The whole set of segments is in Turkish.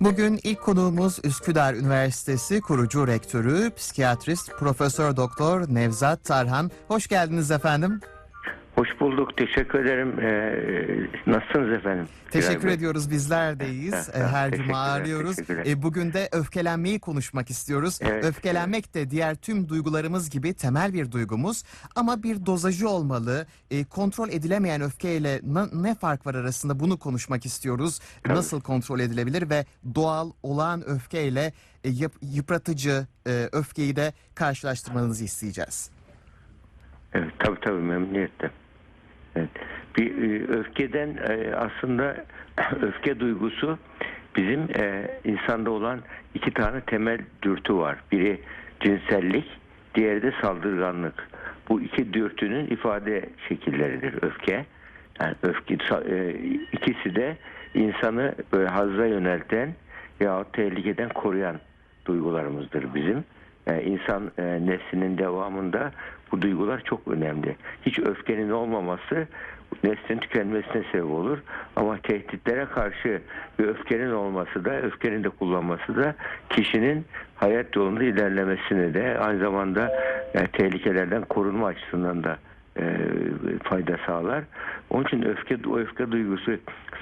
Bugün ilk konuğumuz Üsküdar Üniversitesi kurucu rektörü, psikiyatrist Profesör Doktor Nevzat Tarhan. Hoş geldiniz efendim. Hoş bulduk. Teşekkür ederim. Ee, nasılsınız efendim? Teşekkür Bey? ediyoruz. Bizler deyiz. Ha, Ee, ha, Her cuma ağırlıyoruz. teşekkürler. Ee, Bugün de öfkelenmeyi konuşmak istiyoruz. Evet, Öfkelenmek de diğer tüm duygularımız gibi temel bir duygumuz. Ama bir dozajı olmalı. Ee, Kontrol edilemeyen öfkeyle ne fark var arasında bunu konuşmak istiyoruz. Tabii. Nasıl kontrol edilebilir ve doğal, olağan öfkeyle e, yıp- yıpratıcı e, öfkeyi de karşılaştırmanızı isteyeceğiz. Evet, tabii tabii memnuniyetle. Evet. Bir e, öfkeden e, aslında öfke duygusu bizim e, insanda olan iki tane temel dürtü var. Biri cinsellik, diğeri de saldırganlık. Bu iki dürtünün ifade şekilleridir öfke. Yani öfke ikisi de insanı böyle hazza yönelten yahut tehlikeden koruyan duygularımızdır bizim. Yani insan e, neslinin devamında bu duygular çok önemli. Hiç öfkenin olmaması neslin tükenmesine sebep olur. Ama tehditlere karşı bir öfkenin olması da, öfkenin de kullanması da kişinin hayat yolunda ilerlemesine de aynı zamanda yani tehlikelerden korunma açısından da e, fayda sağlar. Onun için öfke öfke duygusu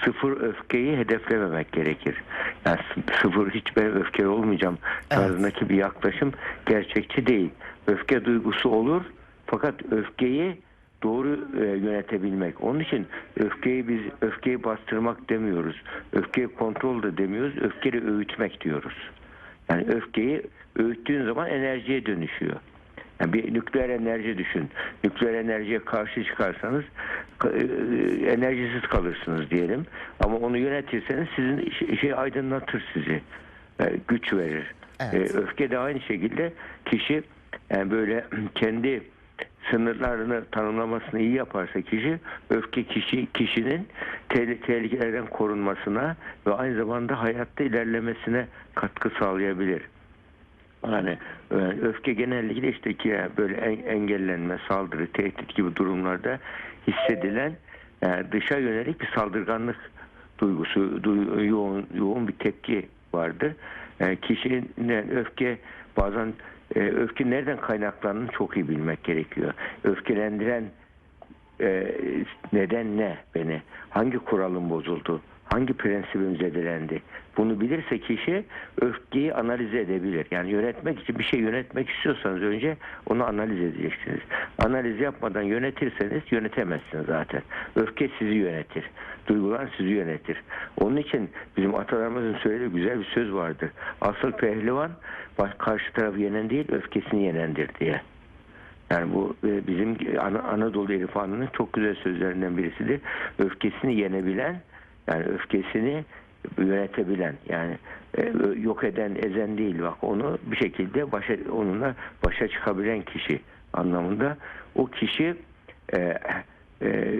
sıfır öfkeyi hedeflememek gerekir. Yani sı- sıfır hiç ben öfkeli olmayacağım tarzındaki bir yaklaşım gerçekçi değil. Öfke duygusu olur fakat öfkeyi doğru e, yönetebilmek. Onun için öfkeyi biz öfkeyi bastırmak demiyoruz. Öfkeyi kontrol de demiyoruz. Öfkeyi öğütmek diyoruz. Yani öfkeyi öğüttüğün zaman enerjiye dönüşüyor. Yani bir nükleer enerji düşün. Nükleer enerjiye karşı çıkarsanız ka- e, enerjisiz kalırsınız diyelim. Ama onu yönetirseniz sizin işi aydınlatır sizi. E, güç verir. Evet. E, öfke de aynı şekilde kişi yani böyle kendi sınırlarını tanımlamasını iyi yaparsa kişi öfke kişi kişinin tehl- tehlikelerden korunmasına ve aynı zamanda hayatta ilerlemesine katkı sağlayabilir. Yani e, öfke genellikle işte ki yani böyle en- engellenme, saldırı, tehdit gibi durumlarda hissedilen e, dışa yönelik bir saldırganlık duygusu, duy- yoğun yoğun bir tepki vardır. E, Kişinin öfke bazen e, öfke nereden kaynaklandığını çok iyi bilmek gerekiyor. Öfkelendiren e, neden ne beni? Hangi kuralım bozuldu? Hangi prensibim zedelendi? Bunu bilirse kişi öfkeyi analiz edebilir. Yani yönetmek için bir şey yönetmek istiyorsanız önce onu analiz edeceksiniz. Analiz yapmadan yönetirseniz yönetemezsiniz zaten. Öfke sizi yönetir. Duygular sizi yönetir. Onun için bizim atalarımızın söylediği güzel bir söz vardır. Asıl pehlivan karşı tarafı yenen değil öfkesini yenendir diye. Yani bu e, bizim Ana- Anadolu irfanının çok güzel sözlerinden birisidir. Öfkesini yenebilen, yani öfkesini yönetebilen, yani e, yok eden, ezen değil bak onu bir şekilde başa, onunla başa çıkabilen kişi anlamında. O kişi e, e,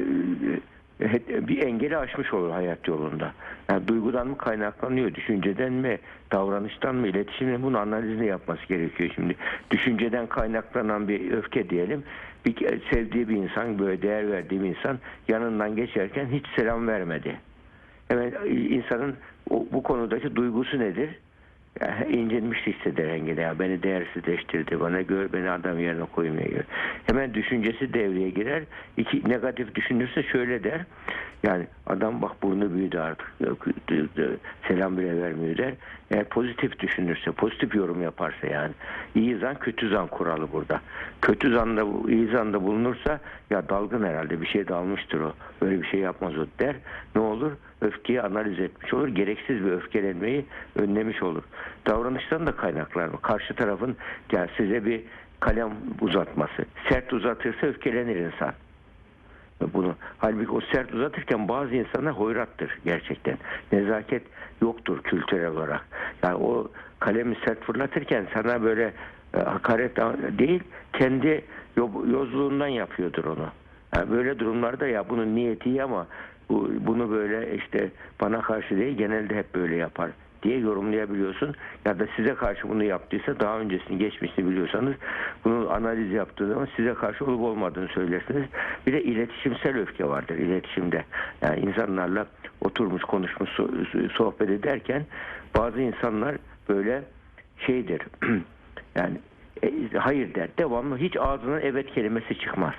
bir engeli aşmış olur hayat yolunda. Yani duygudan mı kaynaklanıyor, düşünceden mi, davranıştan mı, iletişimden mi bunu analizini yapması gerekiyor şimdi. Düşünceden kaynaklanan bir öfke diyelim. Bir sevdiği bir insan, böyle değer verdiği bir insan yanından geçerken hiç selam vermedi. Hemen e, insanın bu konudaki duygusu nedir? Ya, incinmiş hisseder engel ya beni değersizleştirdi bana gör beni adam yerine koymaya gör. Hemen düşüncesi devreye girer. İki negatif düşünürse şöyle der. Yani adam bak burnu büyüdü artık. Selam bile vermiyor der. Eğer pozitif düşünürse, pozitif yorum yaparsa yani. iyi zan kötü zan kuralı burada. Kötü zanda, iyi zanda bulunursa ya dalgın herhalde bir şey dalmıştır o. Böyle bir şey yapmaz o der. Ne olur? Öfkeyi analiz etmiş olur. Gereksiz bir öfkelenmeyi önlemiş olur. Davranıştan da kaynaklar mı? Karşı tarafın yani size bir kalem uzatması. Sert uzatırsa öfkelenir insan bunu. Halbuki o sert uzatırken bazı insanlar hoyrattır gerçekten. Nezaket yoktur kültürel olarak. Yani o kalemi sert fırlatırken sana böyle e, hakaret değil kendi yo- yozluğundan yapıyordur onu. Yani böyle durumlarda ya bunun niyeti iyi ama bu, bunu böyle işte bana karşı değil genelde hep böyle yapar diye yorumlayabiliyorsun. Ya da size karşı bunu yaptıysa daha öncesini geçmişini biliyorsanız bunu analiz yaptığı zaman size karşı olup olmadığını söylersiniz. Bir de iletişimsel öfke vardır iletişimde. Yani insanlarla oturmuş konuşmuş so- sohbet ederken bazı insanlar böyle şeydir yani e, hayır der devamlı hiç ağzından evet kelimesi çıkmaz.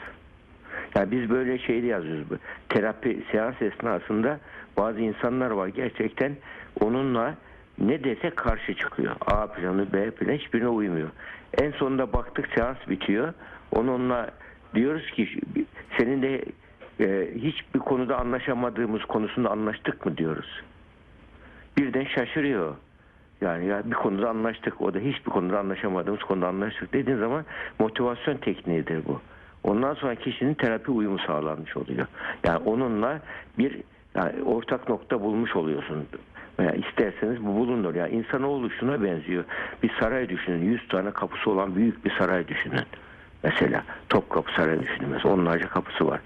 Yani biz böyle şeyde yazıyoruz. Terapi seans esnasında bazı insanlar var gerçekten onunla ne dese karşı çıkıyor. A planı B planı hiçbirine uymuyor. En sonunda baktık seans bitiyor. Onunla diyoruz ki senin de e, hiçbir konuda anlaşamadığımız konusunda anlaştık mı diyoruz. Birden şaşırıyor. Yani ya bir konuda anlaştık. O da hiçbir konuda anlaşamadığımız konuda anlaştık dediğin zaman motivasyon tekniğidir bu. Ondan sonra kişinin terapi uyumu sağlanmış oluyor. Yani onunla bir yani ortak nokta bulmuş oluyorsun. Veya isterseniz bu bulunur. Yani insanoğlu şuna benziyor. Bir saray düşünün. 100 tane kapısı olan büyük bir saray düşünün. Mesela Topkapı Sarayı düşünün. Mesela onlarca kapısı var.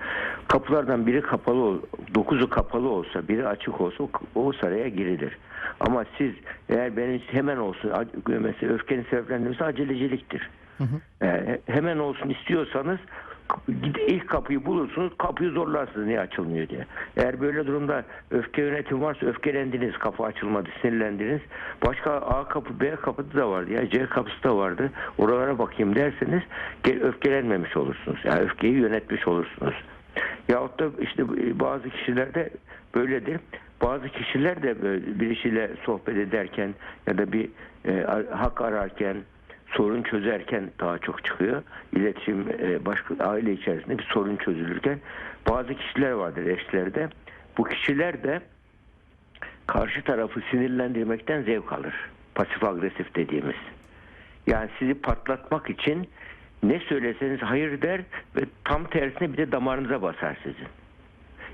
Kapılardan biri kapalı, dokuzu kapalı olsa, biri açık olsa o, o saraya girilir. Ama siz eğer benim hemen olsun, mesela öfkenin sebeplendirmesi aceleciliktir. Ee, hemen olsun istiyorsanız ilk kapıyı bulursunuz kapıyı zorlarsınız niye açılmıyor diye. Eğer böyle durumda öfke yönetimi varsa öfkelendiniz kapı açılmadı sinirlendiniz. Başka A kapı B kapı da vardı ya C kapısı da vardı. Oralara bakayım derseniz öfkelenmemiş olursunuz. Yani öfkeyi yönetmiş olursunuz. Yahut da işte bazı kişilerde böyledir. Bazı kişiler de böyle birisiyle sohbet ederken ya da bir e, hak ararken sorun çözerken daha çok çıkıyor. İletişim e, başka aile içerisinde bir sorun çözülürken bazı kişiler vardır eşlerde. Bu kişiler de karşı tarafı sinirlendirmekten zevk alır. Pasif agresif dediğimiz. Yani sizi patlatmak için ne söyleseniz hayır der ve tam tersine bir de damarınıza basar sizin.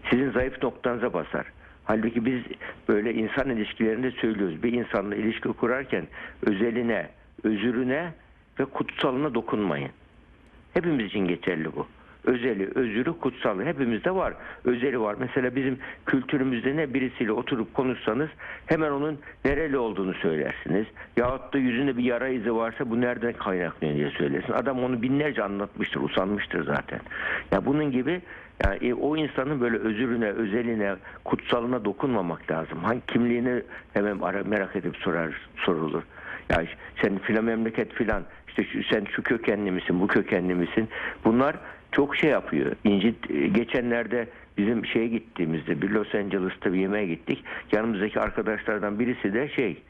Sizin zayıf noktanıza basar. Halbuki biz böyle insan ilişkilerinde söylüyoruz. Bir insanla ilişki kurarken özeline, özürüne ve kutsalına dokunmayın. Hepimiz için geçerli bu. Özeli, özürü, kutsalı hepimizde var. Özeli var. Mesela bizim kültürümüzde ne birisiyle oturup konuşsanız hemen onun nereli olduğunu söylersiniz. Yahut da yüzünde bir yara izi varsa bu nereden kaynaklanıyor diye söylesin. Adam onu binlerce anlatmıştır, usanmıştır zaten. Ya bunun gibi yani e, o insanın böyle özürüne, özeline, kutsalına dokunmamak lazım. Hangi kimliğini hemen merak edip sorar, sorulur. Ya sen filan memleket filan işte sen şu kökenli misin bu kökenli misin bunlar çok şey yapıyor. İncit geçenlerde bizim şeye gittiğimizde bir Los Angeles'ta bir yemeğe gittik. Yanımızdaki arkadaşlardan birisi de şey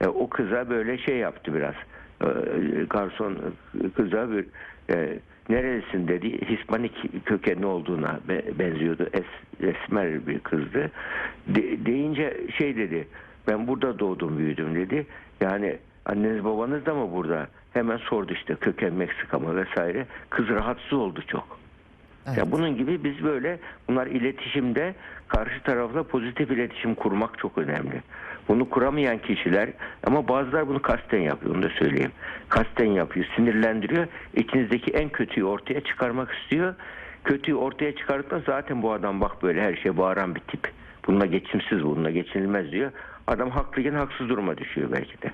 e, o kıza böyle şey yaptı biraz. E, garson kıza bir e, nerelisin dedi. Hispanik kökenli olduğuna be- benziyordu. Es, esmer bir kızdı. De- deyince şey dedi. Ben burada doğdum büyüdüm dedi. Yani anneniz babanız da mı burada? Hemen sordu işte köken Meksika mı vesaire. Kız rahatsız oldu çok. Evet. Ya bunun gibi biz böyle bunlar iletişimde karşı tarafla pozitif iletişim kurmak çok önemli. Bunu kuramayan kişiler ama bazılar bunu kasten yapıyor onu da söyleyeyim. Kasten yapıyor, sinirlendiriyor. İçinizdeki en kötüyü ortaya çıkarmak istiyor. Kötüyü ortaya çıkardıktan zaten bu adam bak böyle her şeye bağıran bir tip. Bununla geçimsiz, bununla geçinilmez diyor. Adam haklıyken haksız duruma düşüyor belki de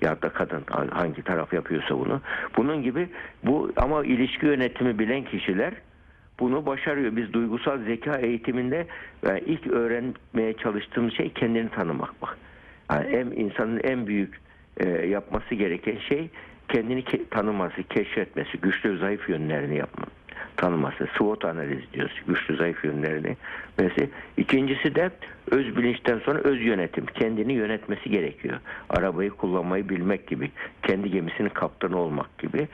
ya da kadın hangi taraf yapıyorsa bunu. Bunun gibi bu ama ilişki yönetimi bilen kişiler bunu başarıyor. Biz duygusal zeka eğitiminde yani ilk öğrenmeye çalıştığımız şey kendini tanımak bak. Yani en, insanın en büyük e, yapması gereken şey kendini ke- tanıması, keşfetmesi, güçlü zayıf yönlerini yapma, tanıması. SWOT analizi diyoruz. Güçlü zayıf yönlerini. Mesela ikincisi de öz bilinçten sonra öz yönetim. Kendini yönetmesi gerekiyor. Arabayı kullanmayı bilmek gibi. Kendi gemisinin kaptanı olmak gibi.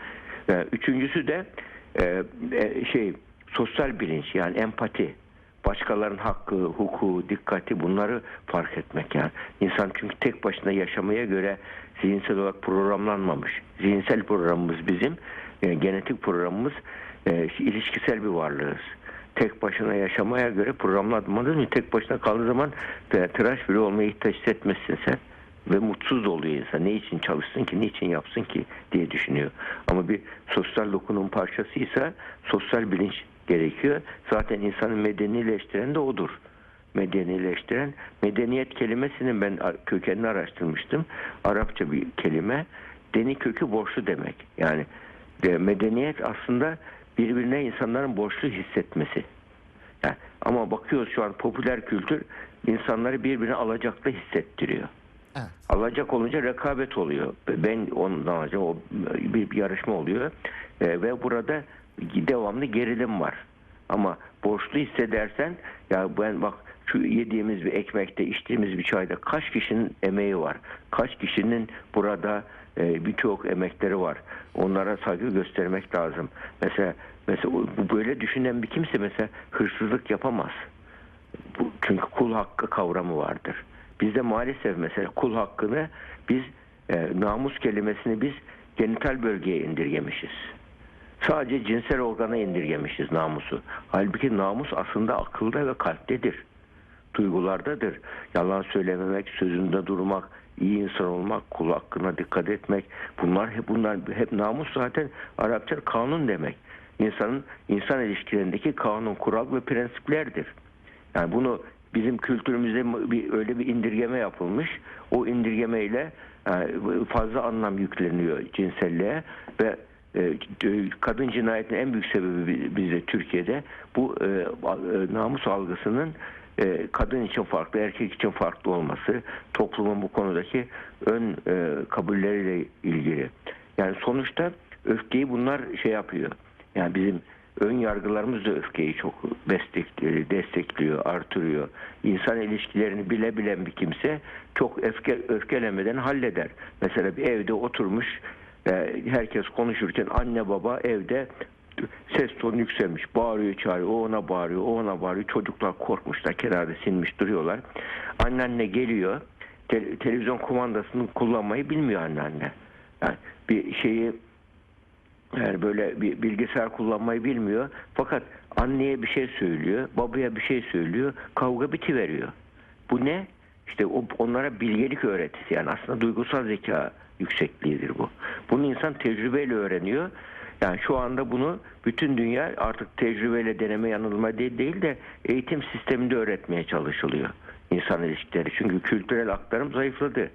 E, üçüncüsü de e, e, şey sosyal bilinç yani empati başkalarının hakkı, hukuku, dikkati bunları fark etmek yani. İnsan çünkü tek başına yaşamaya göre zihinsel olarak programlanmamış. Zihinsel programımız bizim, e, genetik programımız e, ilişkisel bir varlığız. Tek başına yaşamaya göre programlanmadın mı? Tek başına kaldığı zaman tıraş bile olmaya ihtiyaç hissetmezsin sen. Ve mutsuz da oluyor insan. Ne için çalışsın ki, ne için yapsın ki diye düşünüyor. Ama bir sosyal dokunum parçasıysa sosyal bilinç gerekiyor. Zaten insanı medenileştiren de odur. medenileştiren medeniyet kelimesinin ben kökenini araştırmıştım. Arapça bir kelime. Deni kökü borçlu demek. Yani de, medeniyet aslında birbirine insanların borçlu hissetmesi. Yani, ama bakıyoruz şu an popüler kültür insanları birbirine alacaklı hissettiriyor. Evet. Alacak olunca rekabet oluyor. Ben ondan alacağım. O bir, bir yarışma oluyor. Ee, ve burada devamlı gerilim var. Ama borçlu hissedersen ya ben bak şu yediğimiz bir ekmekte, içtiğimiz bir çayda kaç kişinin emeği var? Kaç kişinin burada e, birçok emekleri var. Onlara saygı göstermek lazım. Mesela mesela böyle düşünen bir kimse mesela hırsızlık yapamaz. Bu, çünkü kul hakkı kavramı vardır. Bizde maalesef mesela kul hakkını biz e, namus kelimesini biz genital bölgeye indirgemişiz. Sadece cinsel organa indirgemişiz namusu. Halbuki namus aslında akılda ve kalptedir. Duygulardadır. Yalan söylememek, sözünde durmak, iyi insan olmak, kul hakkına dikkat etmek. Bunlar hep bunlar hep namus zaten Arapça kanun demek. İnsanın insan ilişkilerindeki kanun, kural ve prensiplerdir. Yani bunu bizim kültürümüzde bir, öyle bir indirgeme yapılmış. O indirgemeyle e, fazla anlam yükleniyor cinselliğe ve e, kadın cinayetinin en büyük sebebi bi- bizde Türkiye'de bu e, namus algısının e, kadın için farklı, erkek için farklı olması, toplumun bu konudaki ön e, kabulleriyle ilgili. Yani sonuçta öfkeyi bunlar şey yapıyor. Yani bizim ön yargılarımız da öfkeyi çok destek- destekliyor, artırıyor. İnsan ilişkilerini bile bilen bir kimse çok öfke, öfkelemeden halleder. Mesela bir evde oturmuş, e, herkes konuşurken anne baba evde ses tonu yükselmiş, bağırıyor çağırıyor, o ona bağırıyor, o ona bağırıyor. Çocuklar korkmuşlar, kenarda sinmiş duruyorlar. Anneanne geliyor, te- televizyon kumandasını kullanmayı bilmiyor anneanne. Yani bir şeyi yani böyle bir bilgisayar kullanmayı bilmiyor. Fakat anneye bir şey söylüyor, babaya bir şey söylüyor, kavga bitiveriyor. Bu ne? İşte onlara bilgelik öğretisi yani aslında duygusal zeka yüksekliğidir bu. Bunu insan tecrübeyle öğreniyor. Yani şu anda bunu bütün dünya artık tecrübeyle deneme yanılma değil, de eğitim sisteminde öğretmeye çalışılıyor insan ilişkileri. Çünkü kültürel aktarım zayıfladı.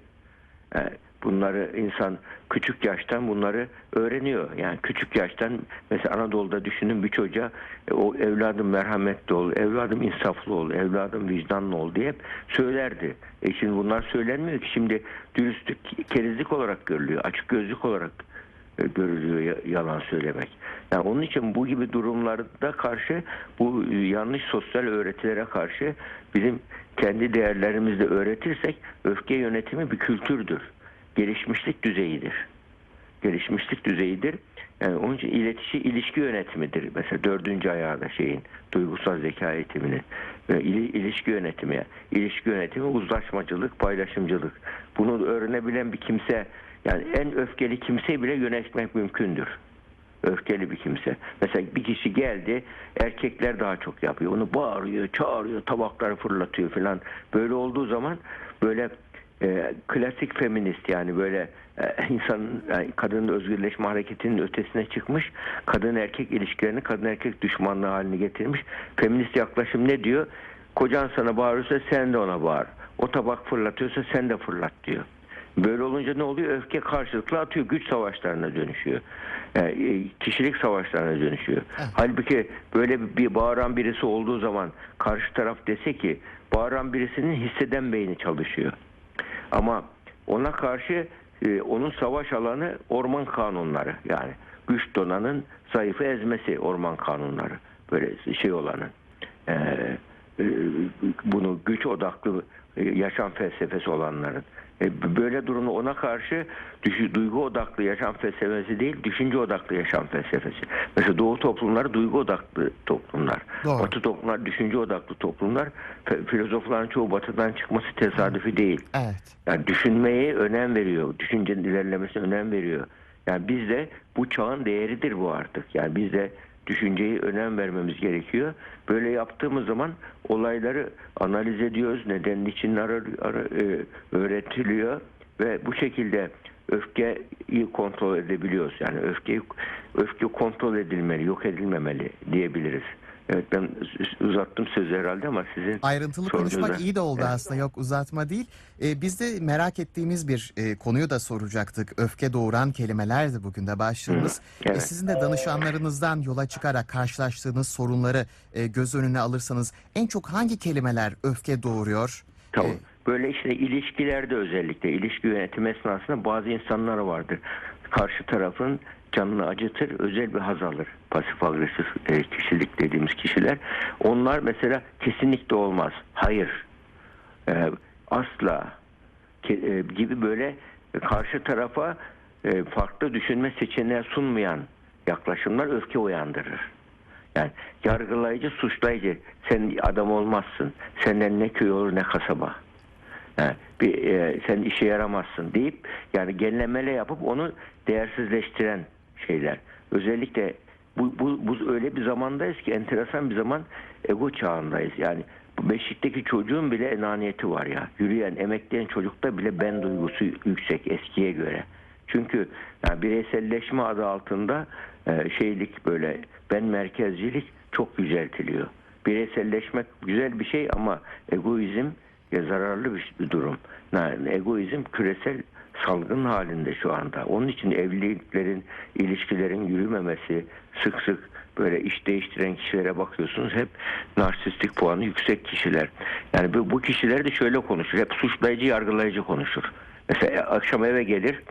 Yani bunları insan küçük yaştan bunları öğreniyor. Yani küçük yaştan mesela Anadolu'da düşünün bir çocuğa e, o evladım merhametli ol, evladım insaflı ol, evladım vicdanlı ol diye hep söylerdi. E şimdi bunlar söylenmiyor ki şimdi dürüstlük kerizlik olarak görülüyor, açık gözlük olarak e, görülüyor ya- yalan söylemek. Yani onun için bu gibi durumlarda karşı bu e, yanlış sosyal öğretilere karşı bizim kendi değerlerimizle öğretirsek öfke yönetimi bir kültürdür. Gelişmişlik düzeyidir. Gelişmişlik düzeyidir. Yani onun için iletişi ilişki yönetimidir. Mesela dördüncü ayağı da şeyin duygusal zeka eğitiminin Ve ili- ilişki yönetimi. İlişki yönetimi uzlaşmacılık, paylaşımcılık. Bunu öğrenebilen bir kimse yani en öfkeli kimseyi bile yönetmek mümkündür. Öfkeli bir kimse. Mesela bir kişi geldi, erkekler daha çok yapıyor. Onu bağırıyor, çağırıyor, tabakları fırlatıyor falan. Böyle olduğu zaman böyle e, klasik feminist yani böyle insanın yani kadının özgürleşme hareketinin ötesine çıkmış. Kadın erkek ilişkilerini kadın erkek düşmanlığı haline getirmiş. Feminist yaklaşım ne diyor? Kocan sana bağırıyorsa sen de ona bağır. O tabak fırlatıyorsa sen de fırlat diyor. Böyle olunca ne oluyor? Öfke karşılıklı atıyor. Güç savaşlarına dönüşüyor. Yani, e, kişilik savaşlarına dönüşüyor. Halbuki böyle bir- bir bağıran birisi olduğu zaman karşı taraf dese ki bağıran birisinin hisseden beyni çalışıyor. Ama ona karşı e, onun savaş alanı orman kanunları yani güç donanın zayıfı ezmesi orman kanunları böyle şey olanın E, e, bunu güç odaklı e, yaşam felsefesi olanların böyle durumda ona karşı duygu odaklı yaşam felsefesi değil düşünce odaklı yaşam felsefesi. Mesela Doğu toplumları duygu odaklı toplumlar. Doğru. Batı toplumlar düşünce odaklı toplumlar. Filozofların çoğu batıdan çıkması tesadüfi değil. Evet. Yani düşünmeye önem veriyor. Düşüncenin ilerlemesine önem veriyor. Yani biz de bu çağın değeridir bu artık. Yani biz de düşünceyi önem vermemiz gerekiyor. Böyle yaptığımız zaman olayları analiz ediyoruz. Neden için arar, arar- e, öğretiliyor ve bu şekilde öfkeyi kontrol edebiliyoruz. Yani öfkeyi öfke kontrol edilmeli, yok edilmemeli diyebiliriz. Evet ben uzattım sözü herhalde ama sizin Ayrıntılı konuşmak iyi de oldu Evet. aslında yok uzatma değil. Ee, biz de merak ettiğimiz bir e, konuyu da soracaktık. Öfke doğuran kelimelerdi bugün de başlığımız. evet. E, sizin de danışanlarınızdan yola çıkarak karşılaştığınız sorunları e, göz önüne alırsanız en çok hangi kelimeler öfke doğuruyor? Tamam. E, Böyle işte ilişkilerde özellikle ilişki yönetimi esnasında bazı insanlar vardır. Karşı tarafın canını acıtır, özel bir haz alır. Pasif agresif e, kişilik dediğimiz kişiler. Onlar mesela kesinlikle olmaz. Hayır. E, asla e, gibi böyle karşı tarafa farklı düşünme seçeneği sunmayan yaklaşımlar öfke uyandırır. Yani yargılayıcı, suçlayıcı. Sen adam olmazsın. Senden ne köy olur ne kasaba. Yani bir, e, sen işe yaramazsın deyip yani genellemele yapıp onu değersizleştiren şeyler. Özellikle bu, bu, bu öyle bir zamandayız ki enteresan bir zaman ego çağındayız. Yani beşikteki çocuğun bile enaniyeti var ya. Yürüyen, emekleyen çocukta bile ben duygusu yüksek eskiye göre. Çünkü yani bireyselleşme adı altında e, şeylik böyle ben merkezcilik çok yüceltiliyor. Bireyselleşmek güzel bir şey ama egoizm ya zararlı bir durum. Yani egoizm küresel salgın halinde şu anda. Onun için evliliklerin, ilişkilerin yürümemesi, sık sık böyle iş değiştiren kişilere bakıyorsunuz hep narsistik puanı yüksek kişiler. Yani bu, bu kişiler de şöyle konuşur. Hep suçlayıcı, yargılayıcı konuşur. Mesela akşam eve gelir,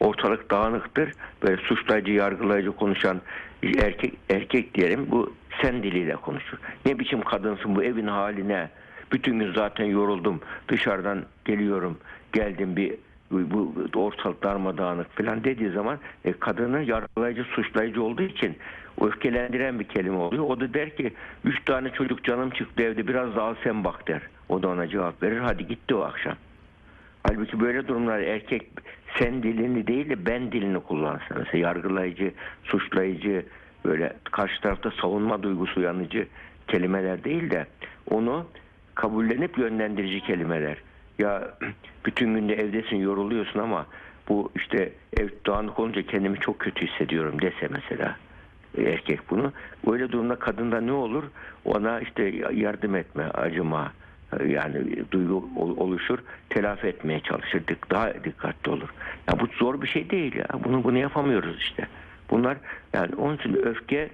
ortalık dağınıktır. Böyle suçlayıcı, yargılayıcı konuşan erkek erkek diyelim bu sen diliyle konuşur. Ne biçim kadınsın bu evin haline? Bütün gün zaten yoruldum. Dışarıdan geliyorum. Geldim bir bu, ortalık darmadağınık falan dediği zaman e, kadının yargılayıcı, suçlayıcı olduğu için öfkelendiren bir kelime oluyor. O da der ki üç tane çocuk canım çıktı evde biraz daha sen bak der. O da ona cevap verir. Hadi gitti o akşam. Halbuki böyle durumlar erkek sen dilini değil de ben dilini kullansın. Mesela yargılayıcı, suçlayıcı, böyle karşı tarafta savunma duygusu uyanıcı kelimeler değil de onu kabullenip yönlendirici kelimeler. Ya bütün günde evdesin yoruluyorsun ama bu işte ev dağınık olunca kendimi çok kötü hissediyorum dese mesela e, erkek bunu. Öyle durumda kadında ne olur? Ona işte yardım etme, acıma, e, yani duygu ol- oluşur, telafi etmeye çalışır, daha dikkatli olur. Ya bu zor bir şey değil ya. Bunu bunu yapamıyoruz işte. Bunlar yani onun için öfke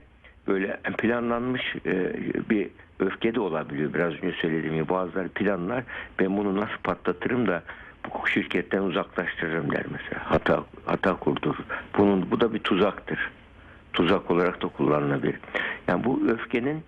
böyle planlanmış e, bir öfke de olabiliyor. Biraz önce söylediğim gibi bazıları planlar ben bunu nasıl patlatırım da bu şirketten uzaklaştırırım der mesela. Hata hata kurdurur. Bunun bu da bir tuzaktır. Tuzak olarak da kullanılabilir. Yani bu öfkenin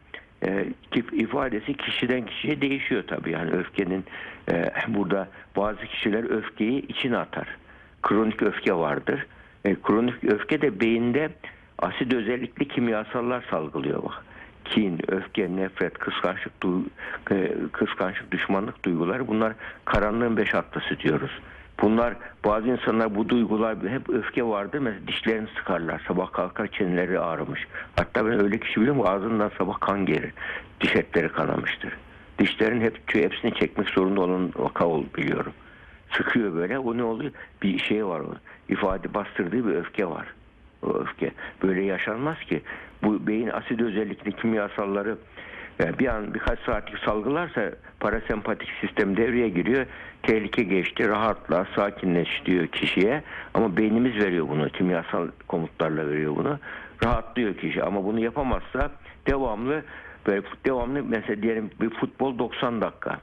e, tip ifadesi kişiden kişiye değişiyor tabii. Yani öfkenin e, burada bazı kişiler öfkeyi içine atar. Kronik öfke vardır. E, kronik öfke de beyinde asit özellikli kimyasallar salgılıyor bak. Kin, öfke, nefret, kıskançlık, du- e, kıskançlık, düşmanlık duyguları bunlar karanlığın beş atlısı diyoruz. Bunlar bazı insanlar bu duygular hep öfke vardır. Mesela dişlerini sıkarlar. Sabah kalkar çeneleri ağrımış. Hatta ben öyle kişi biliyorum ağzından sabah kan gelir. Diş etleri kanamıştır. Dişlerin hep hepsini çekmek zorunda olan vaka ol biliyorum. Sıkıyor böyle. O ne oluyor? Bir şey var o. İfade bastırdığı bir öfke var. Öfke. Böyle yaşanmaz ki. Bu beyin asit özellikli kimyasalları yani bir an birkaç saatlik salgılarsa parasempatik sistem devreye giriyor. Tehlike geçti, rahatla, sakinleş kişiye. Ama beynimiz veriyor bunu, kimyasal komutlarla veriyor bunu. Rahatlıyor kişi ama bunu yapamazsa devamlı böyle devamlı mesela diyelim bir futbol 90 dakika.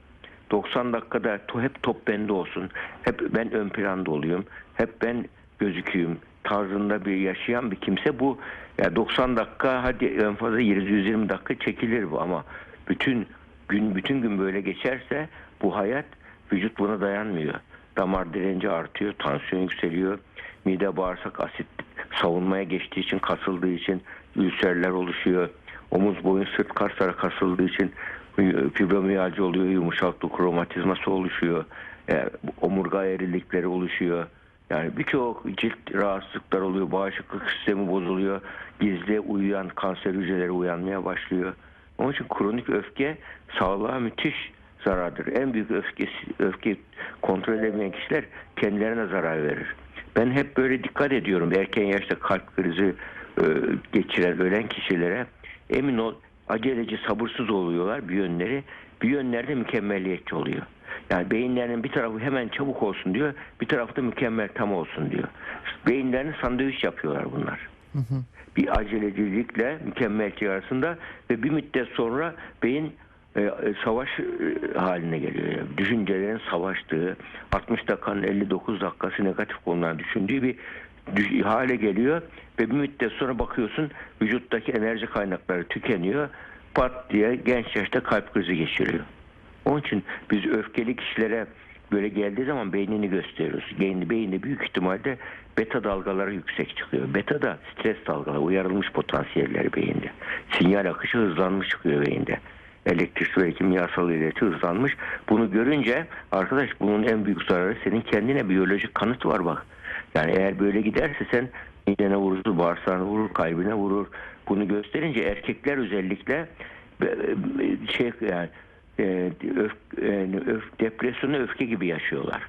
90 dakikada hep top bende olsun. Hep ben ön planda olayım. Hep ben gözüküyüm tarzında bir yaşayan bir kimse bu ya 90 dakika hadi en fazla 120 dakika çekilir bu ama bütün gün bütün gün böyle geçerse bu hayat vücut buna dayanmıyor. Damar direnci artıyor, tansiyon yükseliyor, mide bağırsak asit savunmaya geçtiği için kasıldığı için ülserler oluşuyor. Omuz boyun sırt kasları kasıldığı için fibromiyalji oluyor, yumuşaklık romatizması oluşuyor. E, omurga eğrilikleri oluşuyor. Yani birçok cilt rahatsızlıklar oluyor, bağışıklık sistemi bozuluyor, gizli uyuyan kanser hücreleri uyanmaya başlıyor. Onun için kronik öfke sağlığa müthiş zarardır. En büyük öfkesi, öfke kontrol edemeyen kişiler kendilerine zarar verir. Ben hep böyle dikkat ediyorum erken yaşta kalp krizi e, geçiren, ölen kişilere. Emin ol aceleci, sabırsız oluyorlar bir yönleri. Bir yönlerde mükemmelliyetçi oluyor. Yani beyinlerinin bir tarafı hemen çabuk olsun diyor, bir tarafı da mükemmel tam olsun diyor. Beyinlerini sandviç yapıyorlar bunlar. Bir acelecilikle mükemmeliyetçi arasında ve bir müddet sonra beyin e, e, savaş e, haline geliyor. Yani düşüncelerin savaştığı, 60 dakikanın 59 dakikası negatif konular düşündüğü bir hale geliyor ve bir müddet sonra bakıyorsun vücuttaki enerji kaynakları tükeniyor. Pat diye genç yaşta kalp krizi geçiriyor. Onun için biz öfkeli kişilere böyle geldiği zaman beynini gösteriyoruz. Beyni, beyinde büyük ihtimalle beta dalgaları yüksek çıkıyor. Beta da stres dalgaları, uyarılmış potansiyelleri beyinde. Sinyal akışı hızlanmış çıkıyor beyinde. Elektrik ve kimyasal ileti hızlanmış. Bunu görünce arkadaş bunun en büyük zararı senin kendine biyolojik kanıtı var bak. Yani eğer böyle giderse sen midene vurur, bağırsağına vurur, kalbine vurur. Bunu gösterince erkekler özellikle şey yani e, öf, e, öf, depresyonu öfke gibi yaşıyorlar.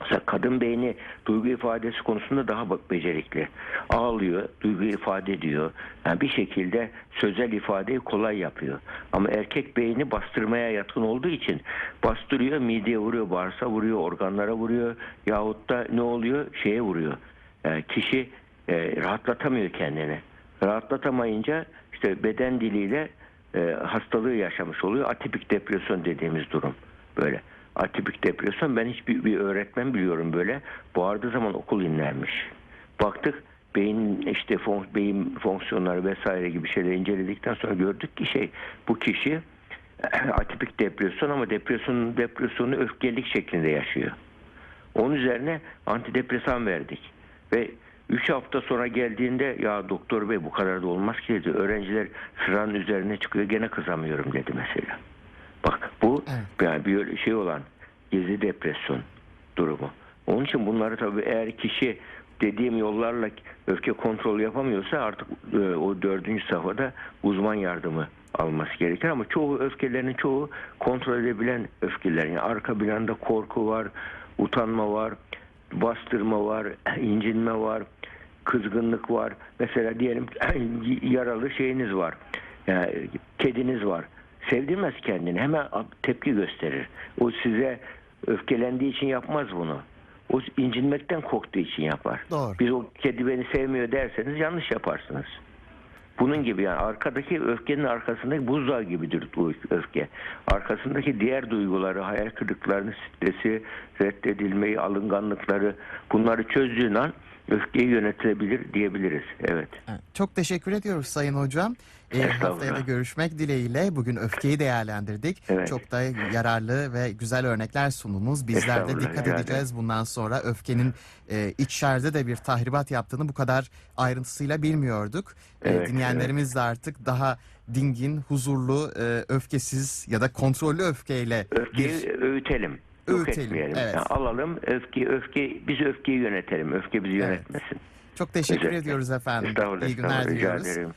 Mesela kadın beyni duygu ifadesi konusunda daha becerikli. Ağlıyor, duygu ifade ediyor. Yani bir şekilde sözel ifadeyi kolay yapıyor. Ama erkek beyni bastırmaya yatkın olduğu için bastırıyor, mideye vuruyor, bağırsağa vuruyor, organlara vuruyor. Yahut da ne oluyor? Şeye vuruyor. Yani kişi e, rahatlatamıyor kendini. Rahatlatamayınca işte beden diliyle e, hastalığı yaşamış oluyor. Atipik depresyon dediğimiz durum böyle. Atipik depresyon ben hiçbir bir öğretmen biliyorum böyle. Bağırdığı zaman okul inlermiş. Baktık beyin işte fon, beyin fonksiyonları vesaire gibi şeyler inceledikten sonra gördük ki şey bu kişi atipik depresyon ama depresyonun depresyonu öfkelik şeklinde yaşıyor. Onun üzerine antidepresan verdik. Ve 3 hafta sonra geldiğinde ya doktor bey bu kadar da olmaz ki dedi. Öğrenciler sıranın üzerine çıkıyor gene kızamıyorum dedi mesela. Bak bu Evet. yani bir şey olan gizli depresyon durumu. Onun için bunları tabii eğer kişi dediğim yollarla öfke kontrolü yapamıyorsa artık e, o dördüncü safhada uzman yardımı alması gerekir ama çoğu öfkelerin çoğu kontrol edebilen öfkeler. Yani arka planda korku var, utanma var, bastırma var, incinme var, kızgınlık var. Mesela diyelim yaralı şeyiniz var. Yani kediniz var. Sevdirmez kendini. Hemen tepki gösterir. O size öfkelendiği için yapmaz bunu. O incinmekten korktuğu için yapar. Doğru. Biz o kedi beni sevmiyor derseniz yanlış yaparsınız. Bunun gibi yani arkadaki öfkenin arkasındaki buzdağı gibidir bu öfke. Arkasındaki diğer duyguları, hayal kırıklarını, stresi, reddedilmeyi, alınganlıkları bunları çözdüğün an öfkeyi yönetilebilir diyebiliriz. Evet. Evet, Çok teşekkür ediyoruz Sayın Hocam. Ee, haftaya da görüşmek dileğiyle. Bugün öfkeyi değerlendirdik. Evet. Çok da yararlı ve güzel örnekler sundunuz. Bizler de dikkat rica edeceğiz bundan sonra. Öfkenin e, içeride de bir tahribat yaptığını bu kadar ayrıntısıyla bilmiyorduk. E, Evet, dinleyenlerimiz de artık daha dingin, huzurlu, e, öfkesiz ya da kontrollü öfkeyle Öfkeyi bir öğütelim. Yok Öğütelim, etmeyelim. evet. Yani alalım öfke öfke biz öfkeyi yönetelim. Öfke bizi yönetmesin. çok teşekkür Özetle. ediyoruz efendim. Estağfurullah, İyi günler estağfurullah. Rica diliyoruz. ederim.